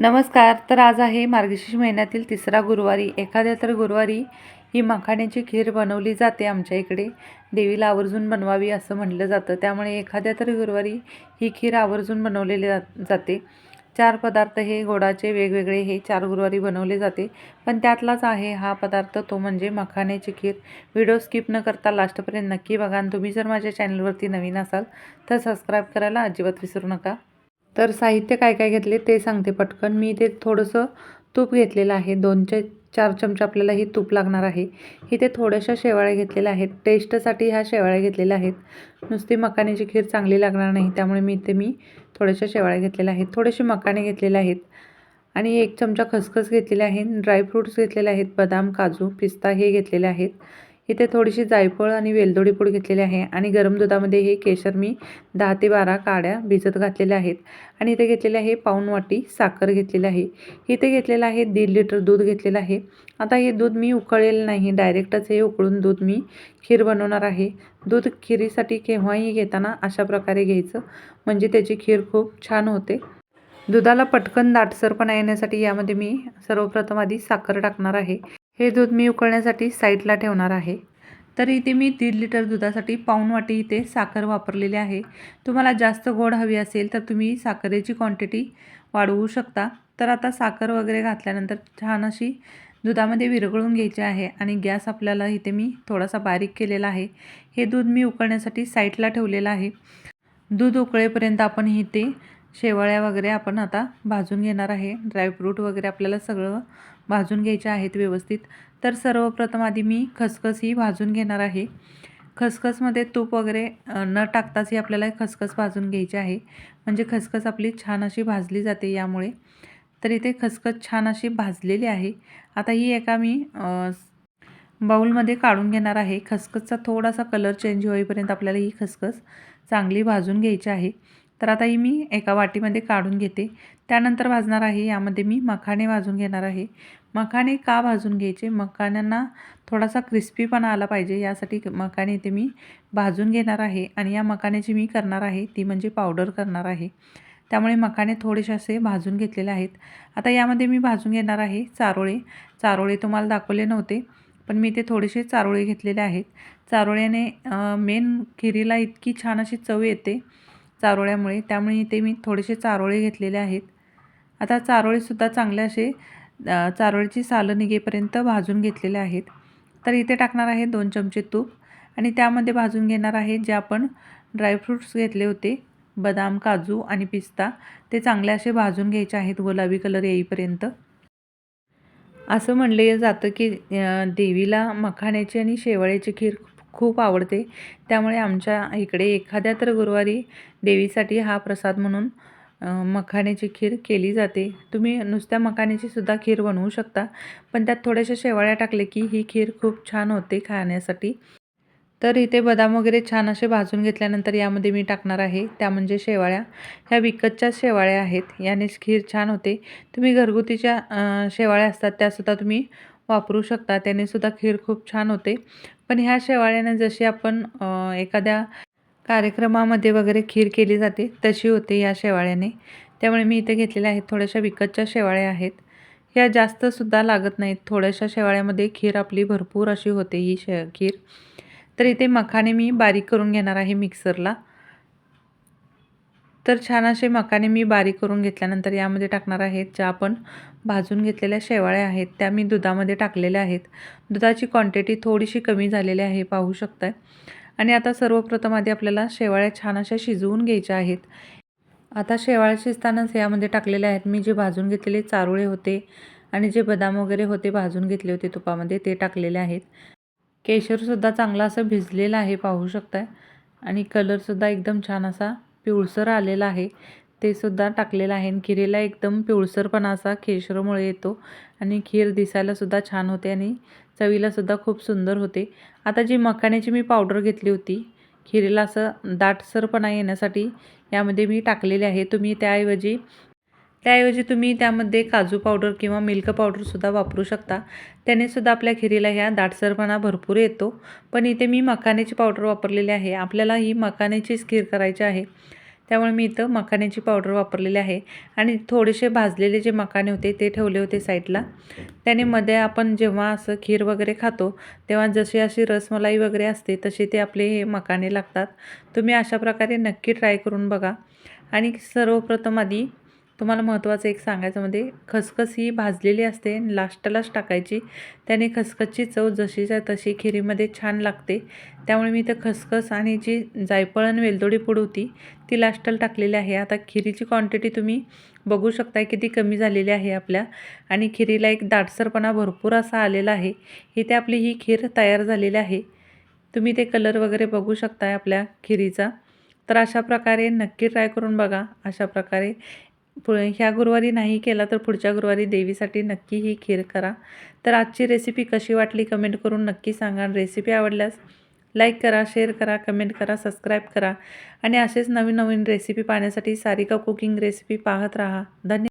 नमस्कार तर आज आहे मार्गशीर्ष महिन्यातील तिसरा गुरुवारी. एखाद्या तर गुरुवारी ही मखाण्याची खीर बनवली जाते आमच्या इकडे. देवीला आवर्जून बनवावी असं म्हटलं जातं. त्यामुळे एखाद्या तर गुरुवारी ही खीर आवर्जून बनवलेली जा- जाते. चार पदार्थ हे गोडाचे वेगवेगळे हे चार गुरुवारी बनवले जाते. पण त्यातलाच आहे हा पदार्थ तो म्हणजे मखाण्याची खीर. व्हिडिओ स्किप न करता लास्टपर्यंत नक्की बघा. आणि तुम्ही जर माझ्या चॅनलवरती नवीन असाल तर सबस्क्राईब करायला अजिबात विसरू नका. तर साहित्य काय काय घेतले ते सांगते पटकन. मी इथे थोडंसं तूप घेतलेलं आहे. दोनचे चार चमचे आपल्याला ही तूप लागणार आहे. इथे थोड्याशा शेवाळ्या घेतलेल्या आहेत. टेस्टसाठी ह्या शेवाळ्या घेतलेल्या आहेत. नुसती मकानीची खीर चांगली लागणार नाही त्यामुळे मी इथे मी थोड्याशा शेवाळ्या घेतलेल्या आहेत. थोडेसे मकाने घेतलेले आहेत आणि एक चमचा खसखस घेतलेले आहे. ड्रायफ्रूट्स घेतलेले आहेत. बदाम काजू पिस्ता हे घेतलेले आहेत. इथे थोडीशी जायफळ आणि वेलदोडी पूड घेतलेली आहे आणि गरम दुधामध्ये हे केशर मी दहा ते बारा काड्या भिजत घातलेल्या आहेत. आणि इथे घेतलेले आहे पाऊण वाटी साखर घेतलेली आहे. इथे घेतलेलं आहे दीड लिटर दूध घेतलेलं आहे. आता हे दूध मी उकळलेलं नाही. डायरेक्टच हे उकळून दूध मी खीर बनवणार आहे. दूध खिरीसाठी केव्हाही घेताना अशा प्रकारे घ्यायचं. म्हणजे त्याची खीर खूप छान होते. दुधाला पटकन दाटसरपणा येण्यासाठी यामध्ये मी सर्वप्रथम आधी साखर टाकणार आहे. हे दूध मी उकळण्यासाठी साईडला ठेवणार आहे. तर इथे मी दीड लिटर दुधासाठी पाऊण वाटी इथे साखर वापरलेली आहे. तुम्हाला जास्त गोड हवी असेल तर तुम्ही साखरेची क्वांटिटी वाढवू शकता. तर आता साखर वगैरे घातल्यानंतर छान अशी दुधामध्ये विरघळून घ्यायची आहे आणि गॅस आपल्याला इथे मी थोडासा बारीक केलेला आहे. हे दूध मी उकळण्यासाठी साईडला ठेवलेलं आहे. दूध उकळेपर्यंत आपण इथे शेवाळ्या वगैरे आपण आता भाजून घेणार आहे. ड्रायफ्रूट वगैरे आपल्याला सगळं भाजून घ्यायचे आहेत व्यवस्थित. तर सर्वप्रथम आधी मी खसखस ही भाजून घेणार आहे. खसखसमध्ये तूप वगैरे न टाकताच ही आपल्याला खसखस भाजून घ्यायची आहे. म्हणजे खसखस आपली छान अशी भाजली जाते यामुळे. तर इथे खसखस छान अशी भाजलेली आहे. आता ही एका मी बाऊलमध्ये काढून घेणार आहे. खसखसचा थोडासा कलर चेंज होईपर्यंत आपल्याला ही खसखस चांगली भाजून घ्यायची आहे. तर आता ही मी एका वाटीमध्ये काढून घेते. त्यानंतर भाजणार आहे यामध्ये मी मखाणे भाजून घेणार आहे. मखाणे का भाजून घ्यायचे? मखाण्यांना थोडासा क्रिस्पीपणा आला पाहिजे यासाठी मखाणे इथे मी भाजून घेणार आहे आणि या मखाण्याची मी करणार आहे ती म्हणजे पावडर करणार आहे. त्यामुळे मखाणे थोडेसे असे भाजून घेतलेले आहेत. आता यामध्ये मी भाजून घेणार आहे चारोळे. चारोळे तुम्हाला दाखवले नव्हते पण मी इथे थोडेसे चारोळे घेतलेले आहेत. चारोळ्याने मेन खिरीला इतकी छान अशी चव येते. चारोळ्यामुळे. त्यामुळे इथे मी थोडेसे चारोळे घेतलेले आहेत. आता चारोळेसुद्धा चांगले असे चारोळीची सालं निघेपर्यंत भाजून घेतलेले आहेत. तर इथे टाकणार आहे दोन चमचे तूप आणि त्यामध्ये भाजून घेणार आहे जे आपण ड्रायफ्रूट्स घेतले होते बदाम काजू आणि पिस्ता. ते चांगले असे भाजून घ्यायचे आहेत गुलाबी कलर येईपर्यंत. असं म्हणले जातं की देवीला मखाण्याची आणि शेवाळ्याची खीर खूप आवडते. त्यामुळे आमच्या इकडे एखाद्या तर गुरुवारी देवीसाठी हा प्रसाद म्हणून मखाण्याची खीर केली जाते. तुम्ही नुसत्या मखाण्याची सुद्धा खीर बनवू शकता पण त्यात थोड्याशा शेवाळ्या टाकले की ही खीर खूप छान होते खाण्यासाठी. तर इथे बदाम वगैरे छान असे भाजून घेतल्यानंतर यामध्ये मी टाकणार आहे. त्या म्हणजे शेवाळ्या. ह्या विकतच्या शेवाळ्या आहेत. यानेच खीर छान होते. तुम्ही घरगुतीच्या शेवाळ्या असतात त्यासुद्धा तुम्ही वापरू शकता. त्याने सुद्धा खीर खूप छान होते. पण ह्या शेवाळ्याने जशी आपण एखाद्या कार्यक्रमामध्ये वगैरे खीर केली जाते तशी होते या शेवाळ्याने. त्यामुळे मी इथे घेतलेल्या आहेत थोड्याशा विकतच्या शेवाळ्या आहेत. ह्या जास्तसुद्धा लागत नाहीत. थोड्याशा शेवाळ्यामध्ये खीर आपली भरपूर अशी होते ही शे खीर. तर इथे मखाने मी बारीक करून घेणार आहे मिक्सरला. तर छान असे मकाने मी बारीक करून घेतल्यानंतर यामध्ये टाकणार आहेत ज्या आपण भाजून घेतलेल्या शेवाळ्या आहेत त्या मी दुधामध्ये टाकलेल्या आहेत. दुधाची क्वांटिटी थोडीशी कमी झालेली आहे पाहू शकताय. आणि आता सर्वप्रथम आधी आपल्याला शेवाळ्या छान अशा शिजवून घ्यायच्या आहेत. आता शेवाळ्या शिजतानाच यामध्ये टाकलेले आहेत मी जे भाजून घेतलेले चारोळे होते आणि जे बदाम वगैरे होते भाजून घेतले होते तुपामध्ये ते टाकलेले आहेत. केशरसुद्धा चांगला असं भिजलेलं आहे पाहू शकताय. आणि कलरसुद्धा एकदम छान असा पिवळसर आलेला आहे. ते सुद्धा टाकलेलं आहे. आणि खिरीला एकदम पिवळसरपणा असा केशरमुळे येतो. आणि खीर दिसायलासुद्धा छान होते आणि चवीलासुद्धा खूप सुंदर होते. आता जी मखाण्याची मी पावडर घेतली होती खिरीला असं दाटसरपणा येण्यासाठी यामध्ये मी टाकलेले आहे. तुम्ही त्याऐवजी त्याऐवजी तुम्ही त्यामध्ये काजू पावडर किंवा मिल्क पावडरसुद्धा वापरू शकता. त्यानेसुद्धा आपल्या खिरीला ह्या दाटसरपणा भरपूर येतो. पण इथे मी मखाण्याची पावडर वापरलेली आहे. आपल्याला ही मखाण्याचीच खीर करायची आहे. त्यामुळे मी इथं मखाण्याची पावडर वापरलेली आहे. आणि थोडेसे भाजलेले जे मखाने होते ते ठेवले होते साईडला. त्याने मध्ये आपण जेव्हा असं खीर वगैरे खातो तेव्हा जशी अशी रसमलाई वगैरे असते तसे ते आपले हे मखाने लागतात. तुम्ही अशा प्रकारे नक्की ट्राय करून बघा. आणि सर्वप्रथम आधी तुम्हाला महत्त्वाचं एक सांगायचं म्हणजे खसखस ही भाजलेली असते लास्टलाच टाकायची. त्याने खसखसची चव जशीच्या तशी खिरीमध्ये छान लागते. त्यामुळे मी इथं खसखस आणि जी जायफळ आणि वेलदोडी पूड होती ती लास्टला टाकलेली आहे. आता खिरीची क्वांटिटी तुम्ही बघू शकताय किती कमी झालेली आहे आपल्या. आणि खिरीला एक दाटसरपणा भरपूर असा आलेला आहे. इथे आपली ही खीर तयार झालेली आहे. तुम्ही ते कलर वगैरे बघू शकताय आपल्या खिरीचा. तर अशा प्रकारे नक्की ट्राय करून बघा. अशा प्रकारे पु ह्या गुरुवारी नाही केला तर पुढच्या गुरुवारी देवीसाठी नक्की ही खीर करा. तर आजची रेसिपी कशी वाटली कमेंट करून नक्की सांगा. आणि रेसिपी आवडल्यास लाईक करा शेअर करा कमेंट करा सबस्क्राईब करा. आणि असेच नवीन नवीन रेसिपी पाहण्यासाठी सारिका कुकिंग रेसिपी पाहत राहा. धन्यवाद